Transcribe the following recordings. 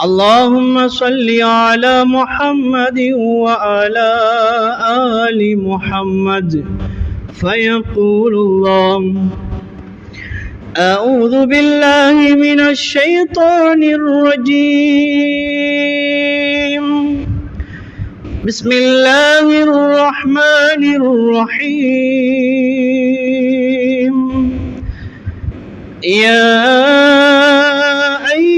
اللهم صل على محمد وعلى آل محمد. فيقول الله أعوذ بالله من الشيطان الرجيم. بسم الله الرحمن الرحيم. يا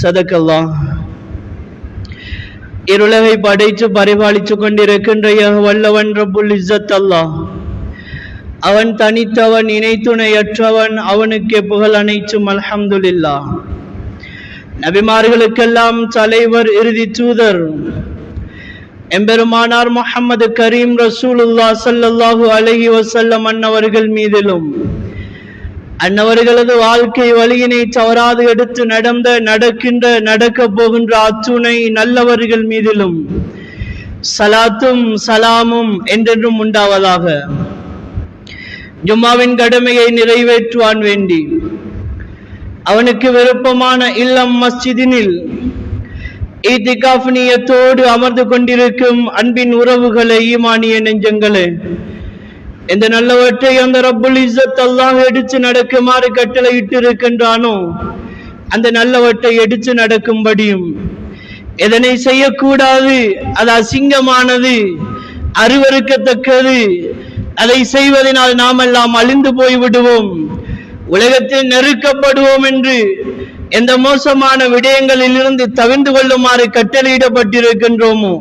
சதக்கல்லா. இருளவை படைத்து பரிபாலித்து கொண்டிருக்கின்ற வல்லவன் ரபுல் இஸ்ஸத் அல்லா அவன் தனித்தவன் இணைத்துணையற்றவன் அவனுக்கே புகழ் அனைத்தும் அல்ஹம்துல்லா நபிமார்களுக்கெல்லாம் தலைவர் இறுதி தூதர். எம்பெருமானார் முகமது கரீம் ரசூலுல்லா சல்லல்லாஹு அலஹி வசல்லம் அன்னவர்கள் மீதிலும் அன்னவர்களது வாழ்க்கை வழியினை தவறாது எடுத்து நடந்த நடக்கின்ற நடக்க போகின்ற அத்துணை நல்லவர்கள் மீதிலும் சலாத்தும் சலாமும் என்றென்றும் உண்டாவதாக. ஜும்மாவின் கடமையை நிறைவேற்றுவான் வேண்டி. அவனுக்கு விருப்பமான இல்லம் மஸ்ஜிதினில் ஈத்திகாஃப் நியத்தோடு அமர்ந்து கொண்டிருக்கும் அன்பின் உறவுகளை ஈமானிய நெஞ்சங்களே இந்த நல்லவற்றை அந்த ரப்புல் இஸ்ஸத் அல்லாஹ் எடுத்து நடக்குமாறு கட்டளையிட்டு இருக்கின்றானோ அந்த நல்லவற்றை எடுத்து நடக்கும்படியும் எதனை செய்யக்கூடாது அது அசிங்கமானது அறிவறுக்கத்தக்கது அதை செய்வதனால் நாம் எல்லாம் அழிந்து போய் விடுவோம் உலகத்தில் நெருக்கப்படுவோம் என்று எந்த மோசமான விடயங்களில் இருந்து தவிர்ந்து கொள்ளுமாறு கட்டளையிடப்பட்டிருக்கின்றோமோ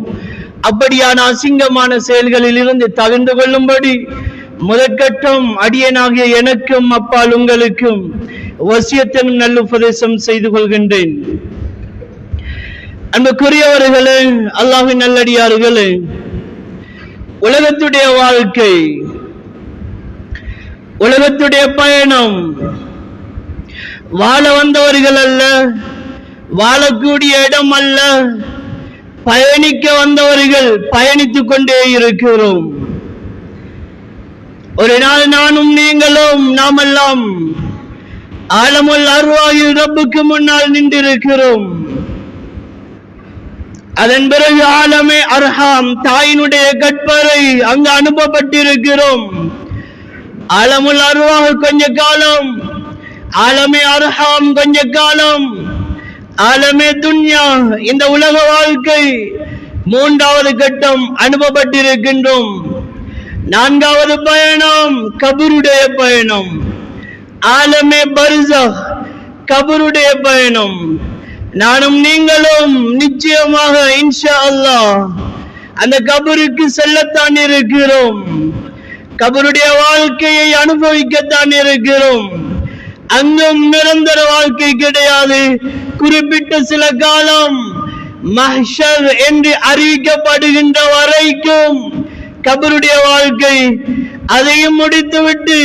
அப்படியான அசிங்கமான செயல்களில் இருந்து தவிர்ந்து கொள்ளும்படி முதற்கட்டம் அடியனாகிய எனக்கும் அப்பால் உங்களுக்கும் வசியத்தனும் நல்ல உபதேசம் செய்து கொள்கின்றேன். அன்புக்குரியவர்களே அல்லாஹின் நல்லடியார்களே உலகத்துடைய வாழ்க்கை உலகத்துடைய பயணம் வாழ வந்தவர்கள் அல்ல வாழக்கூடிய இடம் அல்ல பயணிக்க வந்தவர்கள் பயணித்துக் கொண்டே இருக்கிறோம். ஒரு நாள் நானும் நீங்களும் நாமெல்லாம் ஆலமுல் அருவாயில் ரப்புக்கு முன்னால் நின்றிருக்கிறோம். அதன் பிறகு ஆலமே அர்ஹாம் தாயினுடைய கற்பரை அங்கு அனுப்பப்பட்டிருக்கிறோம். ஆலமுல் அருவாக கொஞ்ச காலம் ஆலமே அர்ஹாம் கொஞ்ச காலம் ஆலமே துன்யா. இந்த உலக வாழ்க்கை மூன்றாவது கட்டம் அனுபவப்பட்டிருக்கின்றோம் நான்காவது பயணம் கபருடைய பயணம். ஆலமே பருசா கபருடைய பயணம். நானும் நீங்களும் நிச்சயமாக இன்ஷா அல்லா அந்த கபருக்கு செல்லத்தான் இருக்கிறோம். கபருடைய வாழ்க்கையை அனுபவிக்கத்தான் இருக்கிறோம். அங்கும் நிரந்தர வாழ்க்கை கிடையாது. குறிப்பிட்ட சில காலம் மஹ்ஷர் என்று அறிவிக்கப்படுகின்ற வரைக்கும் கபருடைய வாழ்க்கை அதையும் முடித்துவிட்டு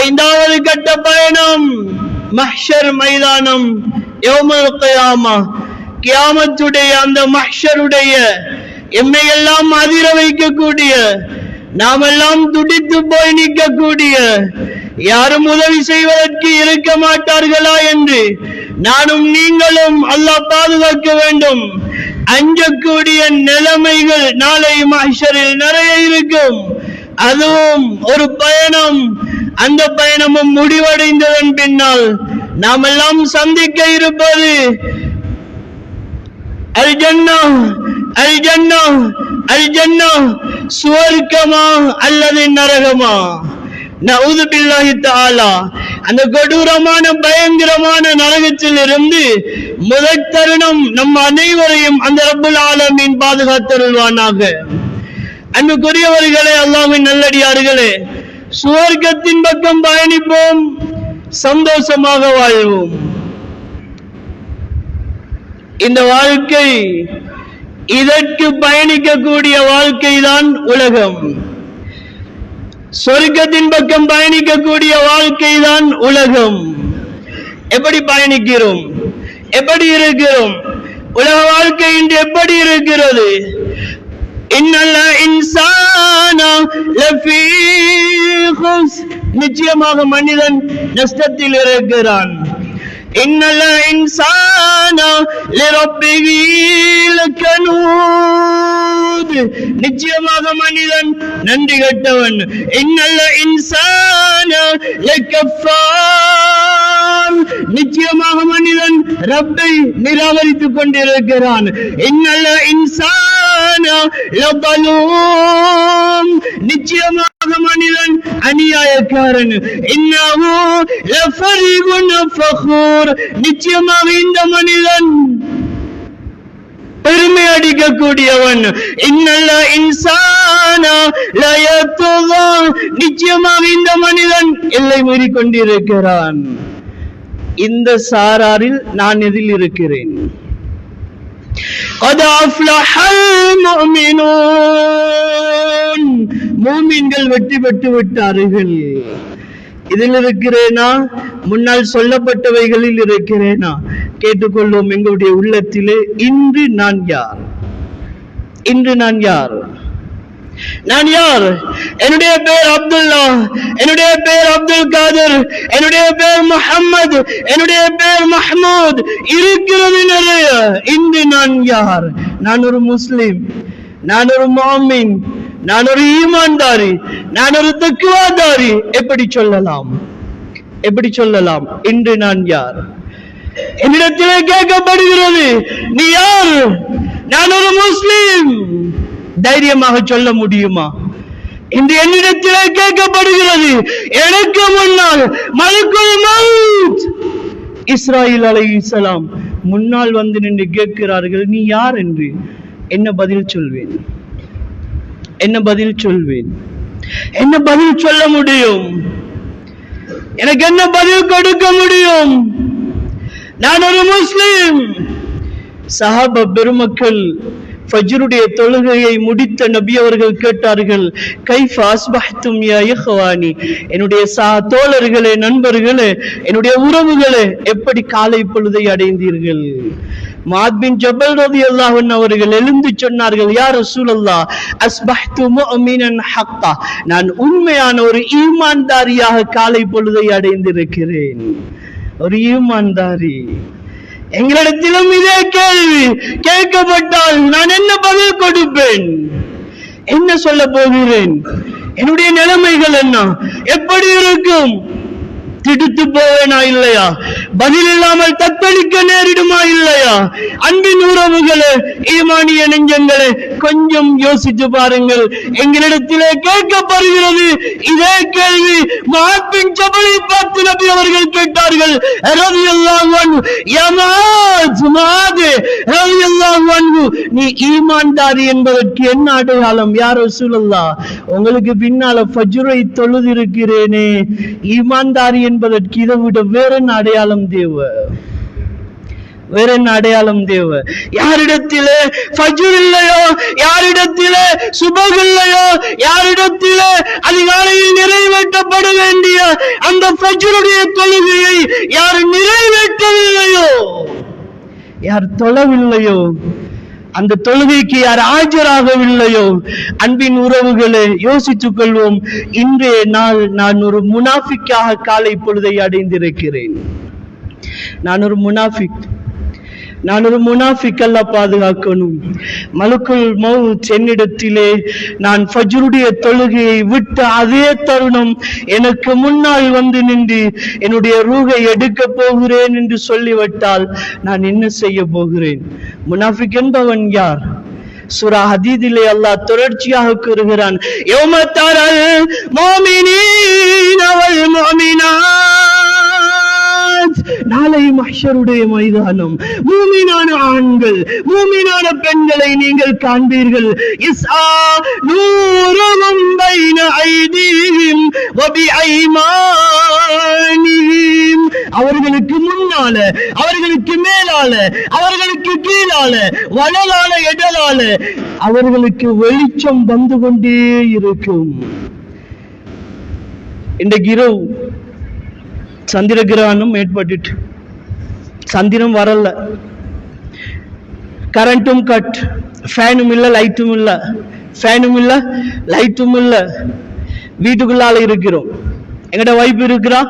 ஐந்தாவது கட்ட பயணம் மஹ்ஷர் மைதானம் யௌமல் கயாமா கியாமத்துடைய அந்த மஹ்ஷருடைய எம்மை எல்லாம் அதிர வைக்கக்கூடிய நாம் எல்லாம் துடித்து போய் நிற்கக்கூடிய யாரும் உதவி செய்வதற்கு இருக்க மாட்டார்களா என்று நானும் நீங்களும் அல்லாஹ் பாதுகாக்க வேண்டும். அஞ்சக்கூடிய நிலைமைகள் நாளை மஹ்ஷரில் நிறைய இருக்கும். அதுவும் ஒரு பயணம். அந்த பயணமும் முடிவடைந்ததன் பின்னால் நாம் எல்லாம் சந்திக்க இருப்பது அல் ஜன்னா அல் ஜன்னா அல் ஜன்னா சுவர்க்கமா அல்லது நரகமா? அந்த கொடூரமான பயங்கரமான நரகத்தில் இருந்து முதற் தருணம் நம் அனைவரையும் அந்த ரப்புல் ஆலமின் பாதுகாத்தருள்வானாக அன்புக்குரியவர்களே அல்லாஹ்வின் நல்லடியார்களே சுவர்க்கத்தின் பக்கம் பயணிப்போம் சந்தோஷமாக வாழ்வோம். இந்த வாழ்க்கை இதற்கு பயணிக்கக்கூடிய வாழ்க்கை தான் உலகம். சொர்க்கத்தின் பக்கம் பயணிக்கக்கூடிய வாழ்க்கை தான் உலகம். எப்படி பயணிக்கிறோம்? எப்படி இருக்கிறோம்? உலக வாழ்க்கை இன்று எப்படி இருக்கிறது? இன்சானா நிச்சயமாக மனிதன் நஷ்டத்தில் இருக்கிறான். இன்னல இன்சானா லிரப்பிஹி லகனூத் நிச்சயமாக மனிதன் நன்றி கெட்டவன். இன்னல்ல இன்சானா லகஃபார் நிச்சயமாக மனிதன் ரப்பை நிராகரித்துக் கொண்டிருக்கிறான். இன்னல்ல இன்சானா லபலூம் நிச்சயமாக மனிதன் அநியாயக்காரன். நிச்சயமாக இந்த மனிதன் பெருமை அடிக்கக்கூடியவன். இன்னல்ல இன்சானா லயத்துவா. நிச்சயமாக இந்த மனிதன் எல்லை மீறி கொண்டிருக்கிறான் இந்த சாராரில் நான் எதில் இருக்கிறேன்? கத அஃப்லஹல் முஃமினூன் மூமின்கள் வெற்றி பெற்று விட்டார்கள். இதில் இருக்கிறேனா? முன்னால் சொல்லப்பட்டவைகளில் இருக்கிறேனா? கேட்டுக்கொள்வோம் எங்களுடைய உள்ளத்திலே இன்று நான் யார்? இன்று நான் யார்? நான் யார்? என்னுடைய பேர் அப்துல்லா. என்னுடைய பேர் அப்துல் காதர். என்னுடைய பேர் முகம்மது என்னுடைய பேர் மஹமூத். இருக்கிறது நிறைய. நான் யார்? நான் ஒரு முஸ்லிம். நான் ஒரு மாமின். நான் ஒரு ஈமான்தாரி. நான் ஒரு தக்குவாதாரி எப்படி சொல்லலாம்? எப்படி சொல்லலாம்? இன்று நான் யார்? என்னிடத்திலே கேட்கப்படுகிறது நீ யார்? நான் ஒரு முஸ்லீம். தைரியமாக சொல்ல முடியுமா? இன்று என்னிடத்திலே கேட்கப்படுகிறது எனக்கு முன்னால் மலுக்குள் மவுத். இஸ்ராயில் அலை இஸ்லாம் முன்னால் வந்து நின்று கேட்கிறார்கள் நீ யார்? என்று என்ன பதில் சொல்வேன்? என்ன பதில் சொல்வேன்? என்ன பதில் சொல்ல முடியும்? எனக்கு என்ன பதில் கொடுக்க முடியும்? நான் ஒரு முஸ்லிம். சஹாப பெருமக்கள் ஃபஜ்ருடைய தொழுகையை முடித்த நபி அவர்கள் கேட்டார்கள் கைஃப் அஸ்பஹ்தும் யா இஹ்வானி? என்னுடைய சா தோழர்களே நண்பர்களே என்னுடைய உறவுகளே எப்படி காலை பொழுதை அடைந்தீர்கள்? மாத்பின் ஜபல் ரதி அல்லாஹன் அவர்கள் எழுந்து சொன்னார்கள் யார் ரசூலல்லாஹ் அஸ்பஹ்து முஃமினன் ஹக்கா நான் உண்மையான ஒரு ஈமான்தாரியாக காலை பொழுதை அடைந்திருக்கிறேன். ஒரு ஈமான்தாரி. எங்களிடத்திலும் இதே கேள்வி கேட்கப்பட்டால் நான் என்ன பதில் கொடுப்பேன்? என்ன சொல்ல போகிறேன்? என்னுடைய நிலைமைகள் என்ன? எப்படி இருக்கும்? திடுத்து போவேனா இல்லையா? பதில் இல்லாமல் தத்தளிக்க நேரிடுமா இல்லையா? அன்பின் உறவுகளே ஈமானிய நெஞ்சங்களே கொஞ்சம் யோசித்து பாருங்கள். எங்களிடத்திலே கேட்கப்படுகிறது இதே கேள்வி. மாப்பின் சபலை பார்த்து நபி அவர்கள் கேட்டார்கள் ரவி எல்லாம் யமாத் ரவி எல்லாம் நீ ஈமான்தாரி என்பதற்கு என்ன அடையாளம் யாரோ ரசூலுல்லாஹ்? உங்களுக்கு பின்னால ஃபஜ்ரை தொழுதிருக்கிறேனே ஈமான்தாரி என்பதற்கு இதை விட வேற என்ன அடையாளம் தேவை? வேற என்ன அடையாளம் தேவை? யாரிடத்திலே ஃபஜ்ர் இல்லையோ யாரிடத்திலே சுபக் இல்லையோ யாரிடத்திலே அதிகாலையில் நிறைவேற்றப்பட வேண்டிய அந்த ஃபஜ்ருடைய தொழுகையை யார் நிறைவேற்றவில்லையோ? யார் தொழவில்லையோ? அந்த தொழுகைக்கு யார் ஆஜராகவில்லையோ அன்பின் உறவுகளை யோசித்துக் கொள்வோம். இன்றைய நாள் நான் ஒரு முனாஃபிக்காக காலை பொழுதை அடைந்திருக்கிறேன். நான் ஒரு முனாஃபிக். நான் ஒரு முனாஃபிக்கல்ல பாதுகாக்கணும். மலுக்குள் மவுத் என்னிடத்திலே நான் ஃபஜ்ருடைய தொழுகையை விட்ட அதே தருணம் எனக்கு முன்னால் வந்து நின்று என்னுடைய ரூகை எடுக்க போகிறேன் என்று சொல்லிவிட்டால் நான் என்ன செய்ய போகிறேன்? முனாஃபிக் என்பவன் யார்? சுரா ஹதீதிலே அல்லாஹ் தொடர்ச்சியாக கூறுகிறான் யோமத்தாரல் மோமினி அவள் மோமினா நாளை மஷருடைய மைதானம். மூமினான ஆண்கள் மூமினான பெண்களை நீங்கள் காண்பீர்கள். இஸ்ஆ நூறும் பைன ஐதீஹிம் வபி ஐமானிஹிம். அவர்களுக்கு முன்னால அவர்களுக்கு மேலால அவர்களுக்கு கீழால வலலால எடலால அவர்களுக்கு வெளிச்சம் வந்து கொண்டே இருக்கும். இன்றைக்கு இரவு சந்திர கிரகணம் ஏற்பட்டுட்டு. சந்திரம் வரல. கரண்ட்டும் கட் ஃபேனும் இல்லை லைட்டும் இல்லை. ஃபேனும் இல்லை லைட்டும் இல்லை. வீட்டுக்குள்ளால இருக்கிறோம். எங்கட வைஃப் இருக்கிறா?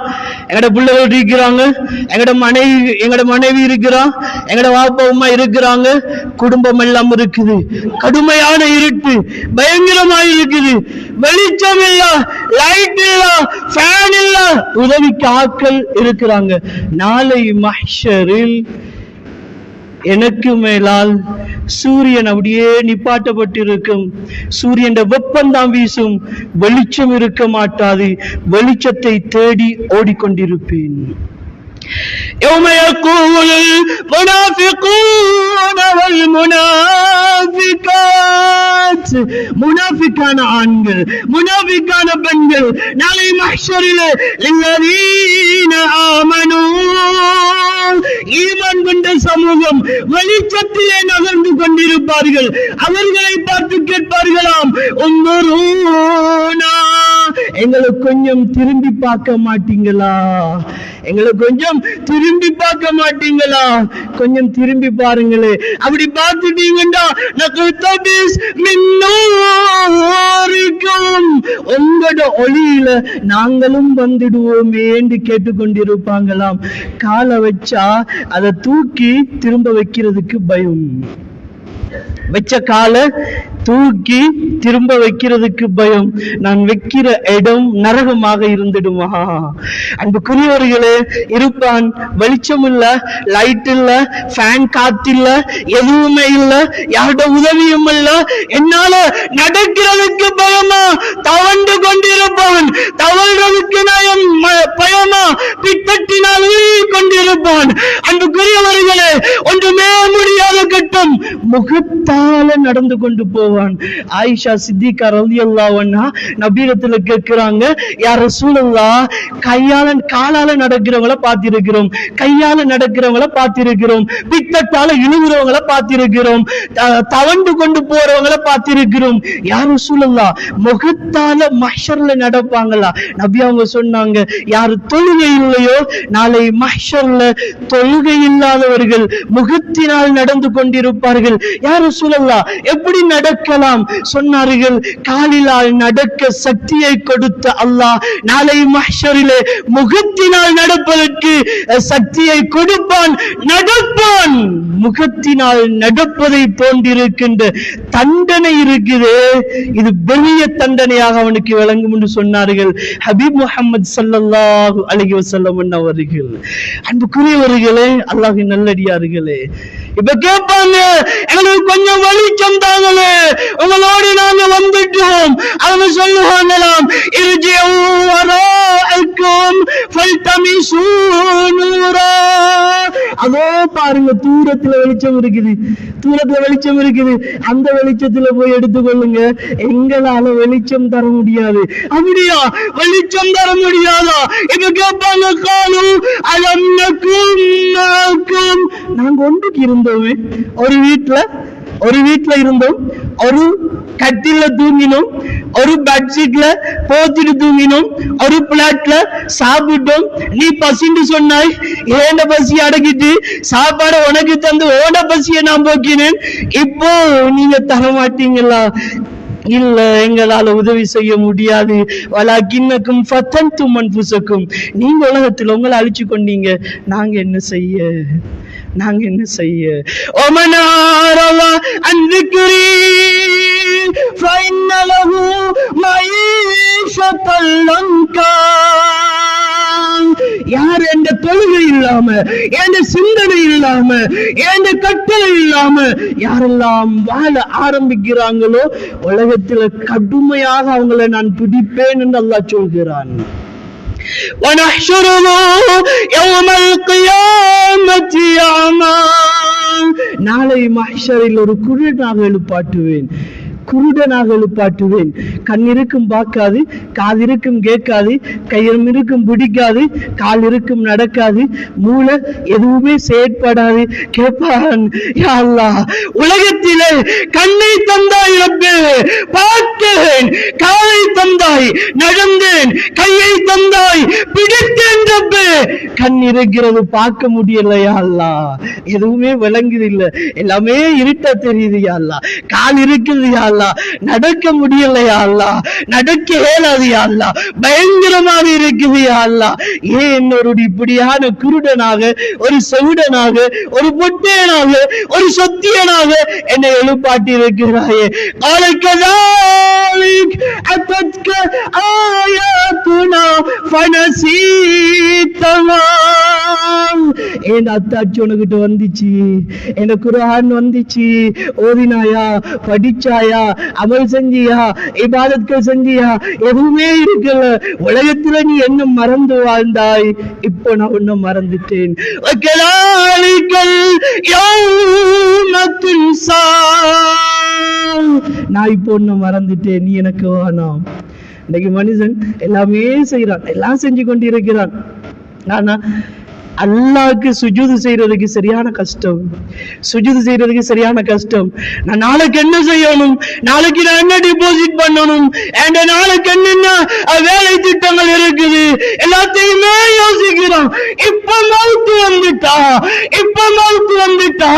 எங்கட பிள்ளைகள் இருக்கிறாங்க? எங்கட மனைவி எங்கட மனைவி இருக்கிறா? எங்கட வாப்பா அம்மா இருக்கிறாங்க? குடும்பம் எல்லாம் இருக்குது. கடுமையான இருட்டு பயங்கரமா இருக்குது. வெளிச்சம் இல்ல லைட் இல்ல ஃபேன் இல்ல. உதவிக்கு ஆட்கள் இருக்கிறாங்க. நாளை மஹ்ஷரில் எனக்கு மேலால் சூரியன் அப்படியே நிப்பாட்டப்பட்டிருக்கும் சூரியன் வெப்பம் தான் வீசும் வெளிச்சம் இருக்க மாட்டாது வெளிச்சத்தை தேடி ஓடிக்கொண்டிருப்பேன் يوم يقول المنافقون நஃபாசு முனாஃபிக்கான ஆண்கள் முனாஃபிக்கான பெண்கள் நாளை மஹ்ஷரிலே ஈமான் கொண்ட சமூகம் வெளிச்சத்திலே நகர்ந்து கொண்டிருப்பார்கள். அவர்களை பார்த்து கேட்பார்களாம் உம்மரூனா எங்களை கொஞ்சம் திரும்பி பார்க்க மாட்டீங்களா? எங்களை கொஞ்சம் திரும்பி பார்க்க மாட்டீங்களா? கொஞ்சம் திரும்பி பாருங்களே. அப்படி பார்த்துட்டீங்கன்னா உங்களோட ஒளியில நாங்களும் வந்துடுவோமே என்று கேட்டுக்கொண்டிருப்பாங்களாம். காலை வச்சா அதை தூக்கி திரும்ப வைக்கிறதுக்கு பயம். வச்ச காலை தூக்கி திரும்ப வைக்கிறதுக்கு பயம். நான் வைக்கிற இடம் நரகமாக இருந்துடுமா? அன்புக்குரியவர்களே இருப்பான். வெளிச்சம் இல்ல லைட் இல்ல ஃபேன் காத்தில்ல எதுவுமே இல்ல யாரோட உதவியும் இல்ல. என்னால நடக்கிறதுக்கு பயமா? தவண்டு கொண்டிருப்பவன் தவழ்றதுக்கு நயம் ம- பயமா? பித்தட்டினால் உருகி கொண்டிருப்பான். அன்புக்குரியவர்களே ஒன்றுமே முடியாத கட்டம். முகத்தால நடந்து கொண்டு போவான். ஆயிஷா சித்திகா ரலியல்லாஹு அன்ஹா நபீரத்துல கேட்கிறாங்க யார சூழல்லா கையால காலால நடக்கிறவங்கள பார்த்திருக்கிறோம். கையால நடக்கிறவங்கள பார்த்திருக்கிறோம். பித்தத்தால இழுகிறவங்கள பார்த்திருக்கிறோம். தவண்டு கொண்டு போறவங்கள பார்த்திருக்கிறோம். யார் சூழல்லா முகத்தால மஷர்ல நடப்பாங்களா? நபி அவங்க சொன்னாங்க யாரு தொழுகை இல்லையோ நாளை மஷர்ல தொழுகை இல்லாதவர்கள் முகத்தினால் நடந்து கொண்டிருப்பார்கள். யார் ரசூலல்லா எப்படி நடக்கலாம்? சொன்னார்கள் காலிலால் நடக்க சக்தியை கொடுத்த அல்லாஹ் நாளை மஹ்ஷரிலே முகத்தினால் நடப்பதற்கு சக்தியை கொடுப்பான் நடப்பான். முகத்தினால் நடப்பதை போன்றிருக்கின்ற தண்டனை இருக்குது. இது பெரிய தண்டனையாக அவனுக்கு விளங்கும் என்று சொன்னார்கள். ஹபீப் முகமது ஸல்லல்லாஹு அலைஹி வசல்லம் அவர்கள். அன்புக்குரியவர்களே அல்லாஹின் நல்லடியார்களே இப்ப கேட்பாங்க எங்களுக்கு கொஞ்சம் வெளிச்சம் தாங்களே. உங்களோடு நாங்க வந்துட்டோம். அவங்க சொல்லுவாங்களாம் இர்ஜிஉ அதோ பாருங்க தூரத்துல வெளிச்சம் இருக்குது. தூரத்துல வெளிச்சம் இருக்குது. அந்த வெளிச்சத்துல போய் எடுத்துக்கொள்ளுங்க. எங்களால வெளிச்சம் தர முடியாது. அப்படியா? வெளிச்சம் தர முடியாதா? இப்ப கேட்பாங்க காலும் அலம்னக்கும் நாங்க ஒன்றுக்கு இருந்தோம் ஒரு வீட்டுல ஒரு வீட்டுல இருந்தோம் ஒரு கட்டில தூங்கினோம் ஒரு பெட்ஷீட்ல போத்திட்டு தூங்கினோம் ஒரு பிளாட்ல சாப்பிட்டோம். நீ பசின்னு சொன்னாய் ஏண்ட பசி அடக்கிட்டு? சாப்பாடு உனக்கு தந்து ஓட பசியை நான் போக்கினேன். இப்போ நீங்க தர மாட்டீங்களா? இல்ல எங்களால உதவி செய்ய முடியாது. வலா கின்னக்கும் ஃபத்தன் தும்மன் புசக்கும் நீங்க உலகத்தில் உங்களை அழிச்சு கொண்டீங்க. நாங்க என்ன செய்ய? நாங்க என்ன செய்ய? ஒமனாரவா அன்பிக்கிறீ. யார் என்ற தொழுகை இல்லாம என்ற சிந்தனை இல்லாம என்ற கட்டளை இல்லாம யாரெல்லாம் வாழ ஆரம்பிக்கிறாங்களோ உலகத்தில் கடுமையாக அவங்களை நான் பிடிப்பேன் என்று அல்லாஹ் சொல்கிறான். ونحشره يوم القيامة أعمى நாளை மஹ்ஷரில் ஒரு குருடனாக எழுப்பாட்டுவேன் குருடனாக எழுப்பாட்டுவேன். கண் இருக்கும் பார்க்காது காது இருக்கும் கேட்காது கையம் இருக்கும் பிடிக்காது கால் இருக்கும் நடக்காது மூளை எதுவுமே செயற்படாது. கேட்பான் யா உலகத்திலே கண்ணை தந்தாய் ரப்பே பார்த்தேன் காலை தந்தாய் நடந்தேன் கையை தந்தாய் பிடித்தேன் ரப்பே. கண் இருக்கிறது பார்க்க முடியலையா அல்லா எதுவுமே விளங்குது இல்லை எல்லாமே இருட்டா தெரியுது யா கால் இருக்குது யா அல்லா. நடக்க முடியலையா அல்லா? நடக்க இயலாது அல்லா? பயங்கரமாக இருக்குது அல்லா? ஏன் ஒரு இப்படியான குருடனாக ஒரு செவிடனாக ஒரு பொட்டையனாக ஒரு சத்தியனாக என்னை எழுப்பாட்டி இருக்கிறாயே காலக்கதாலிக் அத்தத்க ஆயாத்துனா பனசீத்தமா என் அத்தாச்சி உனக்கிட்ட வந்துச்சு? என்ன குரான் வந்துச்சு. ஓதினாயா? படிச்சாயா? அமல் செஞ்சியா இபாதத்கள் செஞ்சியா எதுவுமே இருக்கல. உலகத்துல நீ என்ன மறந்து வாழ்ந்தாய்? இப்போ நான் உன்னை மறந்துட்டேன். நான் இப்போ ஒண்ணு மறந்துட்டேன். நீ எனக்கு வேணாம். இன்னைக்கு மனுஷன் எல்லாமே செய்யறான் எல்லாம் செஞ்சு கொண்டிருக்கிறான். ஆனா அல்லாஹ்க்கு சுஜூது செய்யறதுக்கு சரியான கஷ்டம். சுஜூது செய்யறதுக்கு சரியான கஷ்டம். நான் நாளைக்கு என்ன செய்யணும்? நாளைக்கு நான் என்ன டிபாசிட் பண்ணணும்? அண்ட் நாளைக்கு என்னென்ன வேலை திட்டங்கள் இருக்குது? எல்லாத்தையுமே யோசிக்கிறோம் இப்ப மவுத்து வந்துட்டா? இப்ப மவுத்து வந்துட்டா?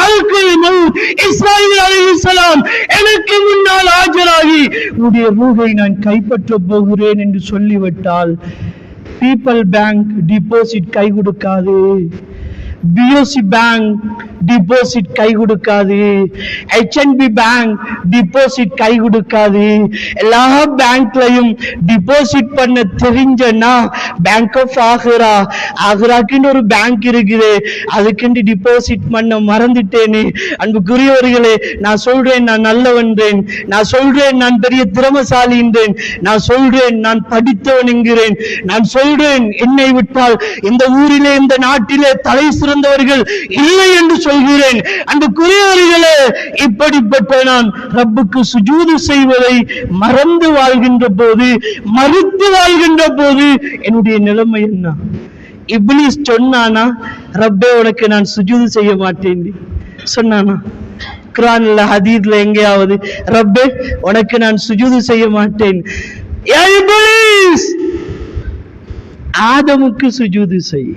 மவுக்கு மவுத் இஸ்ராயில் அலிசலாம் எனக்கு முன்னால் ஆஜராகி உடைய ரூகை நான் கைப்பற்ற போகிறேன் என்று சொல்லிவிட்டால் பீப்பிள் பேங்க் டிபாசிட் கை கொடுக்காது. பிஓசி பேங்க் டிபாசிட் கை கொடுக்காது. ஹெச்என்பி பேங்க் டிபாசிட் கை கொடுக்காது. எல்லா பேங்க்லயும் டிபாசிட் பண்ண தெரிஞ்சனா பேங்க் ஆஃப் ஆகுரா ஆகுராக்குன்னு ஒரு பேங்க் இருக்குது. அதுக்குன்னு டிபாசிட் பண்ண மறந்துட்டேனே. அன்புக்குரியவர்களே நான் சொல்றேன் நான் நல்லவன்றேன் நான் சொல்றேன் நான் பெரிய திறமசாலி என்றேன் நான் சொல்றேன் நான் படித்தவன் என்கிறேன். நான் சொல்றேன் என்னை விட்டால் இந்த ஊரிலே இந்த நாட்டிலே தலை சிற இருந்தவர்கள் இல்லை என்று சொல்கிறேன். அந்த அன்புக்குரியவர்களே இப்படிப்பட்ட நான் ரப்புக்கு சுஜூது செய்வதை மறந்து வாழ்கின்ற போது மறுத்து வாழ்கின்ற போது என்னுடைய நிலைமை என்ன? இப்லீஸ் சொன்னானா ரப்பே உனக்கு நான் சுஜூது செய்ய மாட்டேன் சொன்னானா. குரான்ல ஹதீத்ல எங்கேயாவது ரப்பே உனக்கு நான் சுஜூது செய்ய மாட்டேன். ஆதமுக்கு சுஜூது செய்.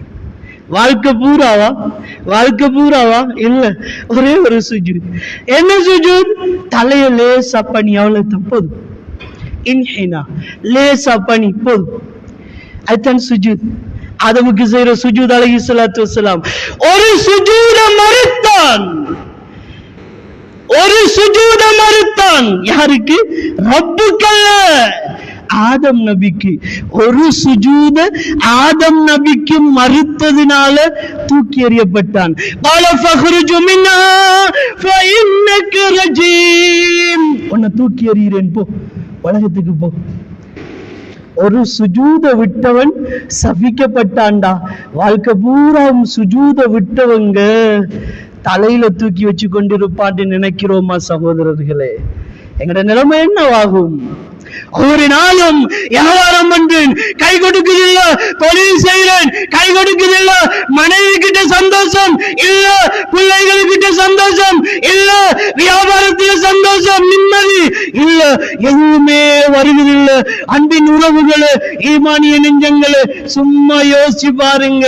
வாழ்க்கை பூராவா? வாழ்க்கை பூராவா? இல்ல ஒரே ஒரு சுஜூத் என்ன சுஜூத் தலைய லேசா பண்ணி அவ்வளவு தப்பது இன்ஹினா லேசா பண்ணி போதும். அதுதான் சுஜூத் ஆதமுக்கு செய்யற சுஜூத் அலைஹி சலாத்து வஸலாம் ஒரு சுஜூத மறுத்தான். ஒரு சுஜூத மறுத்தான். யாருக்கு? ரப்புக்கல்ல. ஆதம் நபிக்கு. ஒரு சுஜூத ஆதம் நபிக்கு மறுத்ததினால தூக்கி எறியப்பட்டான். உன்னை தூக்கி எறிகிறேன் போ. உலகத்துக்கு போ. ஒரு சுஜூத விட்டவன் சபிக்கப்பட்டான்டா. வாழ்க்கை பூரா சுஜூத விட்டவங்க தலையில தூக்கி வச்சு கொண்டிருப்பான்னு நினைக்கிறோமா சகோதரர்களே? எங்களோட நிலைமை என்னவாகும்? கூறினாலும் நாளும் வியாபாரம் பண்றேன் கை கொடுக்குதில்ல தொழில் செய்கிறேன். கை கொடுக்குதில்ல மனைவி கிட்ட சந்தோஷம். இல்ல பிள்ளைகள் கிட்ட சந்தோஷம். இல்ல வியாபாரத்துல சந்தோஷம். நிம்மதி. இல்ல எதுவுமே வருவதில்லை. அன்பின் உறவுகளே ஈமானிய நெஞ்சங்களே சும்மா யோசிச்சு பாருங்க.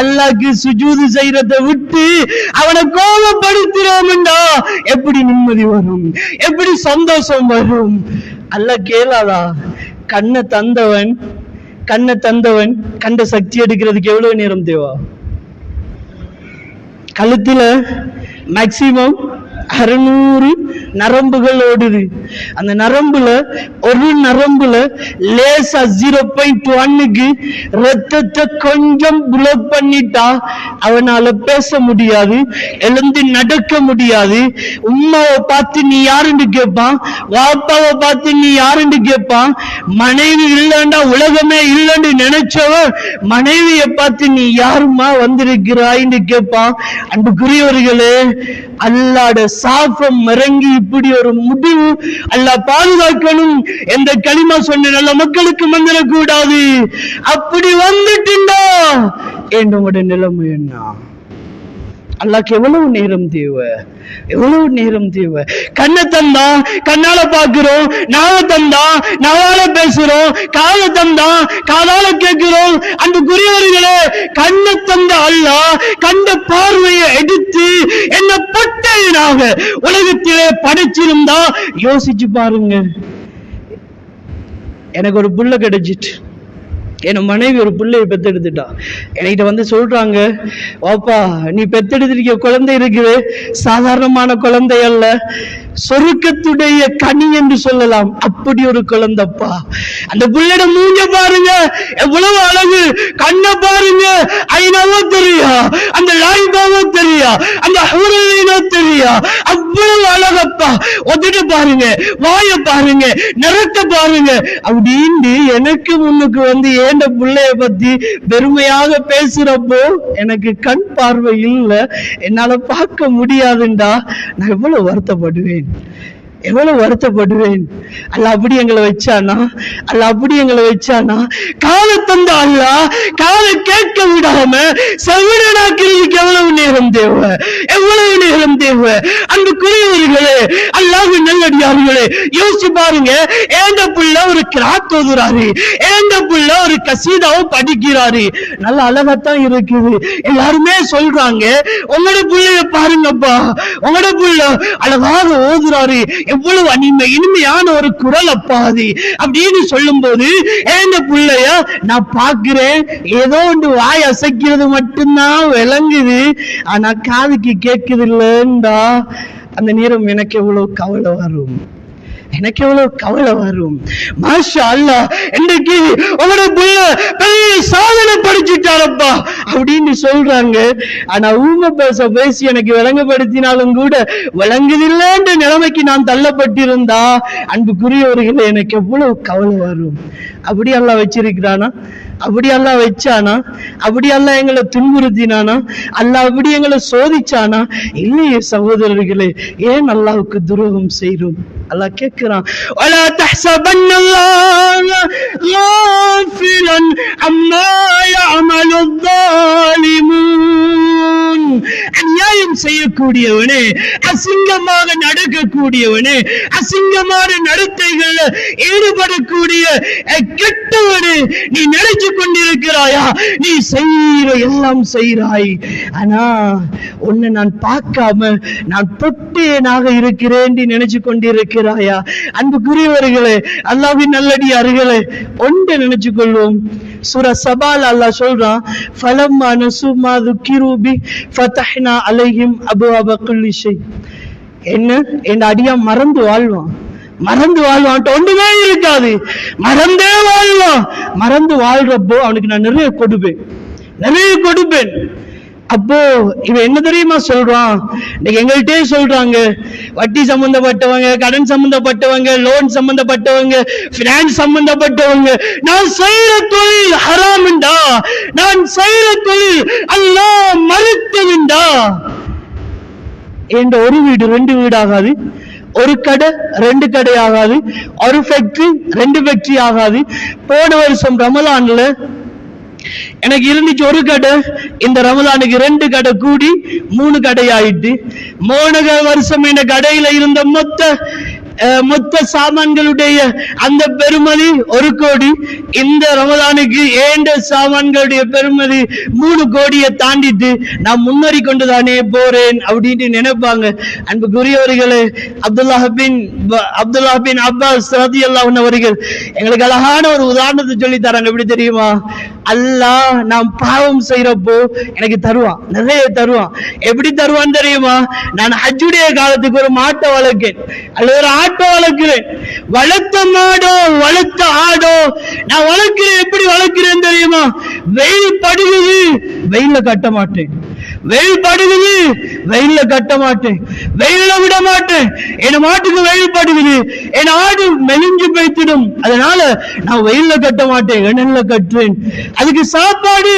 அல்லாக்கு சுஜூது செய்யறதை விட்டு அவனை கோபப்படுத்துறோம்டா. எப்படி நிம்மதி வரும்? எப்படி சந்தோஷம் வரும்? அல்ல கேளாதா? கண்ணை தந்தவன் கண்ணை தந்தவன் கண்ட சக்தி எடுக்கிறதுக்கு எவ்வளவு நேரம் தேவா? கழுத்துல மேக்சிமம் அறுநூறு நரம்புகள் ஓடுது. அந்த நரம்புல ஒரு நரம்புல லேசா ஜீரோ பாயிண்ட் ஒன்னுக்கு ரத்தத்தை கொஞ்சம் புளோக் பண்ணிட்டா அவனால பேச முடியாது எழுந்து நடக்க முடியாது. உம்மாவை பார்த்து நீ யாருன்னு கேட்பான் வாப்பாவை பார்த்து நீ யாருன்னு கேட்பான் மனைவி இல்லைண்டா உலகமே இல்லைன்னு நினைச்சவன் மனைவியை பார்த்து நீ யாருமா வந்திருக்கிறாய்ன்னு கேட்பான் அன்புக்குரியவர்களே அல்லாட சாபம் இறங்கி இப்படி ஒரு முடிவு அல்லா பாதுகாக்கணும் எந்த களிமா சொன்ன நல்ல மக்களுக்கு வந்துடக்கூடாது அப்படி வந்துட்டுண்டா என்னோட நிலைமை என்ன? அல்லாக்கு எவ்வளவு நேரம் தேவை? எவ்வளவு நேரம் தேவை? கண்ணை தந்தா கண்ணால பாக்குறோம் நாவ தந்தா நாவால பேசுறோம் காத தந்தா காதால கேட்கிறோம். அந்த குறியவர்களே கண்ணை தந்த அல்லாஹ் கண்ட பார்வையை எடுத்து என்ன பட்டையனாக உலகத்திலே படைச்சிருந்தா. யோசிச்சு பாருங்க. எனக்கு ஒரு புள்ள கிடைச்சிட்டு. என் மனைவி ஒரு பிள்ளையை பெத்தெடுத்துட்டா. என்கிட்ட வந்து சொல்றாங்க வாப்பா நீ பெத்தெடுத்திருக்க குழந்தை இருக்குது. சாதாரணமான குழந்தை அல்ல. சொருக்கத்துடைய கனி என்று சொல்லலாம். அப்படி ஒரு குழந்தைப்பா. அந்த பிள்ளைட மூஞ்ச பாருங்க. எவ்வளவு அழகு. கண்ணை பாருங்க. ஐநாவோ தெரியா? அந்த லாய்பாவோ தெரியா? அந்த ஹூரலினோ தெரியா? அவ்வளவு அழகப்பா. ஒத்துட்டு பாருங்க. வாய பாருங்க. நிறத்தை பாருங்க. அப்படின்னு எனக்கு முன்னுக்கு வந்து வேண்ட பிள்ளைய பத்தி பெருமையாக பேசுறப்போ எனக்கு கண் பார்வை இல்ல. என்னால பார்க்க முடியாதுண்டா. நான் எவ்வளவு வருத்தப்படுவேன்? எவ்வளவு வருத்தப்படுவேன்? அல்ல அப்படி எங்களை வச்சானா? அல்ல அப்படி எங்களை வச்சானா? காலை தந்த அல்ல காலை கேட்க விடாம செவிடனாக்கிறதுக்கு எவ்வளவு நேரம் தேவை? எவ்வளவு நேரம் தேவை? அந்த குறியவர்களே அல்லாஹ் நல்லடியார்களே யோசிச்சு பாருங்க. ஏந்த புள்ள ஒரு கிராக் ஓதுறாரு ஏந்த புள்ள ஒரு கசீதாவும் படிக்கிறாரு. நல்ல அழகாத்தான் இருக்குது. எல்லாருமே சொல்றாங்க உங்களோட புள்ளைய பாருங்கப்பா. உங்களோட புள்ள அழகாக ஓதுறாரு. எவ்வளவு அனிமை இனிமையான ஒரு குரல் அப்பா அப்படின்னு சொல்லும் போது ஏந்த பிள்ளைய நான் பாக்குறேன் ஏதோ ஒன்று வாய் அசைக்கிறது மட்டும்தான் விளங்குது. ஆனா காதுக்கு கேட்குது இல்லைண்டா அந்த நேரம் எனக்கு எவ்வளவு கவலை வரும். எனக்கு எவ்வளவு கவலை வரும். மாஷா அல்லாஹ் இன்னைக்கு உங்களோட புள்ள பெரிய சாதனை படிச்சுட்டாரப்பா அப்படின்னு சொல்றாங்க. ஆனா ஊம பேச பேசி எனக்கு விளங்கப்படுத்தினாலும் கூட விளங்குதில்லைன்ற நிலைமைக்கு நான் தள்ளப்பட்டிருந்தா அன்புக்குரியவர்களே எனக்கு எவ்வளவு கவலை வரும். அப்படி அல்லாஹ் வச்சிருக்கிறானா அப்படி அல்லாஹ் வச்சானா அப்படி அல்லாஹ் எங்களை துன்புறுத்தினானா அல்லாஹ் அப்படி எங்களை சோதிச்சானா இல்லையே சகோதரர்களே ஏன் அல்லாஹ்வுக்கு துரோகம் செய்றோம் அல்லாஹ் கேட்கிறான் ولا تحسبن الله غافلا عما يعمل الظالمون அநியாயம் செய்யக்கூடியவனே அசிங்கமாக நடக்கக்கூடியவனே அசிங்கமான நடத்தைகள்ல ஈடுபடக்கூடிய அஹ், கெட்டவனு நீ நினைச்சு கொண்டிருக்கிறாயா? நீ செய்கிற எல்லாம் செய்கிறாய். ஆனா உன்னை நான் பார்க்காம நான் தொட்டேனாக இருக்கிறேன் நீ நினைச்சு கொண்டிருக்கிறாயா? அன்புக்குரியவர்களே அல்லாவின் நல்லடியார்களே ஒன்றை நினைச்சு கொள்வோம். சுர சபால் அல்லாஹ் சொல்றான் ஃபலம்மா நசுமா துக்கிரூபி ஃபதஹ்னா அலைஹிம் அபு குல்லி ஷை. என்ன? என் அடியா மறந்து வாழ்வான். மறந்து வாழ்வான் ஒண்ணுமே இருக்காது. மறந்தே வாழ்வான். மறந்து வாழ்றப்போ அவனுக்கு நான் நிறைய கொடுப்பேன். நிறைய கொடுப்பேன். அப்போ இவன் என்ன தெரியுமா சொல்றான்? இன்னைக்கு எங்கள்கிட்டயே சொல்றாங்க. வட்டி சம்பந்தப்பட்டவங்க கடன் சம்பந்தப்பட்டவங்க லோன் சம்பந்தப்பட்டவங்க பினான்ஸ் சம்பந்தப்பட்டவங்க நான் செய்யற தொழில் ஹராமுண்டா நான் செய்யற தொழில் அல்லா மறுத்ததுண்டா என்ற ஒரு வீடு ரெண்டு வீடாகாது. ஒரு கடை ரெண்டு கடை ஆகாது. ஒரு ஃபேக்டரி ரெண்டு ஃபேக்டரி ஆகாது. போன வருஷம் ரமலான்ல எனக்கு இருந்துச்சு ஒரு கடை. இந்த ரமலானுக்கு ரெண்டு கடை கூடி மூணு கடை ஆயிட்டு மூணு வருஷம் இந்த கடையில இருந்த மொத்த மொத்த சாமான்களுடைய அந்த பெருமதி ஒரு கோடி. இந்த ரமலானுக்கு ஏண்ட சாமான்களுடைய பெருமதி மூணு கோடியை தாண்டிட்டு நான் முன்னேறி கொண்டுதானே போறேன் அப்படின்ட்டு நினைப்பாங்க. அன்புக்குரியவர்களே Abdullah bin Abdullah Abdullah bin Abbas ரதி அவர்கள் எங்களுக்கு அழகான ஒரு உதாரணத்தை சொல்லி தராங்க எப்படி தெரியுமா? அல்லாஹ் நாம் பாவம் செய்யறப்போ எனக்கு தருவான். நிறைய தருவான். எப்படி தருவான் தெரியுமா? நான் ஹஜ்ஜுடைய காலத்துக்கு ஒரு மாட்டை வளர்க்கேன். அல்லது ஒரு ஆட்டை வளர்க்கிறேன். வளர்த்த மாடோ வளர்த்த ஆடோ நான் வளர்க்கிறேன் எப்படி வளர்க்கிறேன் தெரியுமா? வெயில் படுகுது வெயில்ல கட்ட மாட்டேன். வெயில் படுகுது வெயில்ல கட்ட மாட்டேன். வெயில்ல விட மாட்டேன். என் மாட்டுக்கு வெயில் படுகுது என் ஆடு மெலிஞ்சு போய்த்திடும். அதனால நான் வெயில்ல கட்ட மாட்டேன். எண்ணெயில கட்டுவேன் அதுக்கு சாப்பாடு.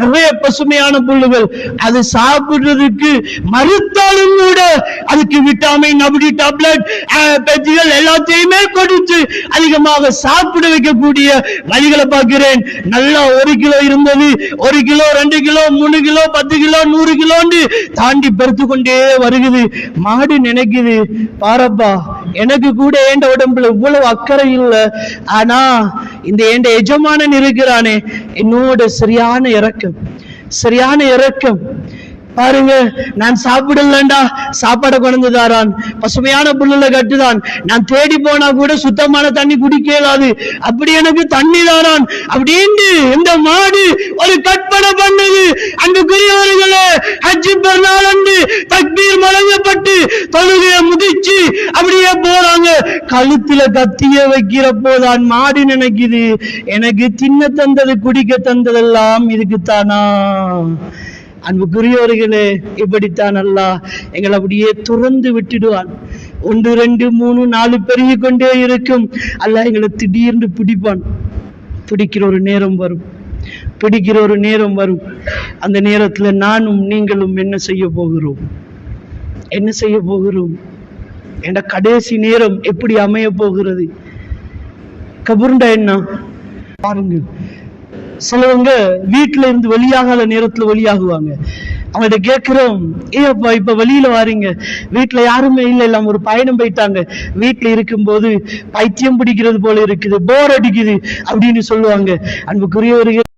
நிறைய பசுமையான புல்லுகள். அது சாப்பிடுறதுக்கு மறுத்தாலும் கூட அதுக்கு விட்டாமின் அப்படி டேப்லெட் பெத்திகள் எல்லாத்தையுமே கொடுத்து அதிகமாக சாப்பிட வைக்கக்கூடிய வழிகளை பார்க்கிறேன். நல்லா ஒரு கிலோ இருந்தது ஒரு கிலோ ரெண்டு கிலோ மூணு கிலோ பத்து கிலோ நூறு கிலோன்னு தாண்டி பெருத்து கொண்டே வருகுது மாடு நினைக்குது பாரப்பா எனக்கு கூட ஏண்ட உடம்புல இவ்வளவு அக்கறை இல்லை. ஆனா இந்த ஏண்ட எஜமானன் இருக்கிறானே என்னோட சரியான இறக்கம் சரியான இறக்கம் பாருங்க நான் சாப்பிடலண்டா சாப்பாடை கொண்டு தாரான் பசுமையான புல்லுல கட்டுதான். நான் தேடி போனா கூட சுத்தமான தண்ணி குடிக்கலாது. அப்படி எனக்கு தண்ணி தாரான் அப்படின்னு இந்த மாடு ஒரு கற்பனை பண்ணுது. அன்புக்குரியவர்களே ஹஜ்ஜி பெருநாள் அன்று தக்பீர் முழங்கப்பட்டு தொழுகைய முதிச்சு அப்படியே போறாங்க. கழுத்துல கத்திய வைக்கிற போதான் மாடு நினைக்குது. எனக்கு தின்ன தந்தது குடிக்க தந்ததெல்லாம் இதுக்குத்தானா? அன்புக்குரியவர்களே இப்படித்தான் அல்லாஹ் எங்களை அப்படியே துறந்து விட்டுடுவான். ஒன்று ரெண்டு மூணு நாலு பெருகி கொண்டே இருக்கும். அல்லாஹ் எங்களை திடீர்னு பிடிப்பான். பிடிக்கிற ஒரு நேரம் வரும். பிடிக்கிற ஒரு நேரம் வரும். அந்த நேரத்தில் நானும் நீங்களும் என்ன செய்ய போகிறோம்? என்ன செய்ய போகிறோம்? என்ற கடைசி நேரம் எப்படி அமைய போகிறது? கபுருண்டா என்ன? பாருங்கள். சிலவங்க வீட்டுல இருந்து வெளியாகாத நேரத்துல வெளியாகுவாங்க. அவங்கள்ட்ட கேட்கிறோம் ஏப்பா இப்ப வெளியில வாரீங்க? வீட்டுல யாருமே இல்லை எல்லாம் ஒரு பயணம் போயிட்டாங்க. வீட்டுல இருக்கும்போது பைத்தியம் பிடிக்கிறது போல இருக்குது போர் அடிக்குது அப்படின்னு சொல்லுவாங்க. அன்புக்குரியவர்கள்